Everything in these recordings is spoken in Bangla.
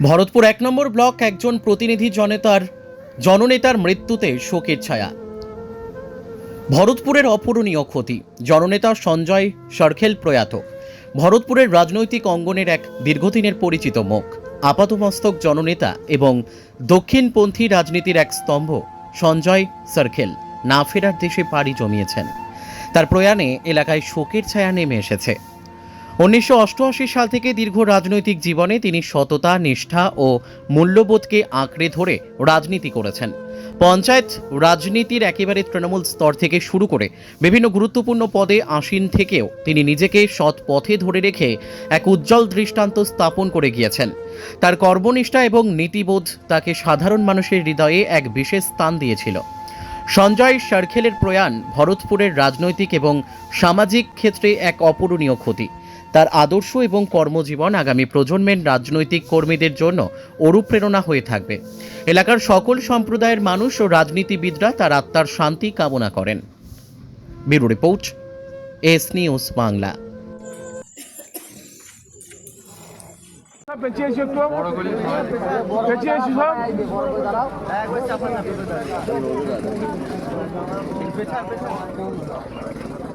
ভরতপুর এক নম্বর ব্লক একজন প্রতিনিধি জনেতার, জননেতার মৃত্যুতে শোকের ছায়া। ভরতপুরের অপূরণীয় ক্ষতি, জননেতা সঞ্জয় সরখেল প্রয়াত। ভরতপুরের রাজনৈতিক অঙ্গনের এক দীর্ঘদিনের পরিচিত মুখ। আপাতমস্তক জননেতা এবং দক্ষিণপন্থী রাজনীতির এক স্তম্ভ, সঞ্জয় সরখেল না ফেরার দেশে পাড়ি জমিয়েছেন। তার প্রয়াণে এলাকায় শোকের ছায়া নেমে এসেছে। উনিশশো অষ্টআশি সাল থেকে দীর্ঘ রাজনৈতিক জীবনে তিনি সততা, নিষ্ঠা ও মূল্যবোধকে আঁকড়ে ধরে রাজনীতি করেছেন। পঞ্চায়েত রাজনীতির একেবারে তৃণমূল স্তর থেকে শুরু করে বিভিন্ন গুরুত্বপূর্ণ পদে আসীন থেকেও তিনি নিজেকে সৎ পথে ধরে রেখে এক উজ্জ্বল দৃষ্টান্ত স্থাপন করে গিয়েছেন। তার কর্মনিষ্ঠা এবং নীতিবোধ তাকে সাধারণ মানুষের হৃদয়ে এক বিশেষ স্থান দিয়েছিল। সঞ্জয় সার্খেলের প্রয়াণ ভরতপুরের রাজনৈতিক এবং সামাজিক ক্ষেত্রে এক অপূরণীয় ক্ষতি। তার আদর্শ এবং কর্মজীবন আগামী প্রজন্মের রাজনৈতিক কর্মীদের জন্য অনুপ্রেরণা হয়ে থাকবে। এলাকার সকল সম্প্রদায়ের মানুষ ও রাজনীতিবিদরা তার আত্মার শান্তি কামনা করেন। Bureau report, S news Bangla. একটু। সব।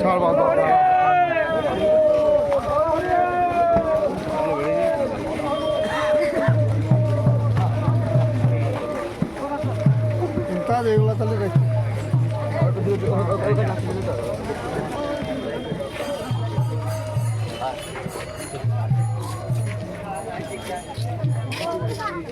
ছাড় বাবা তাহলে এগুলো তাহলে রেখে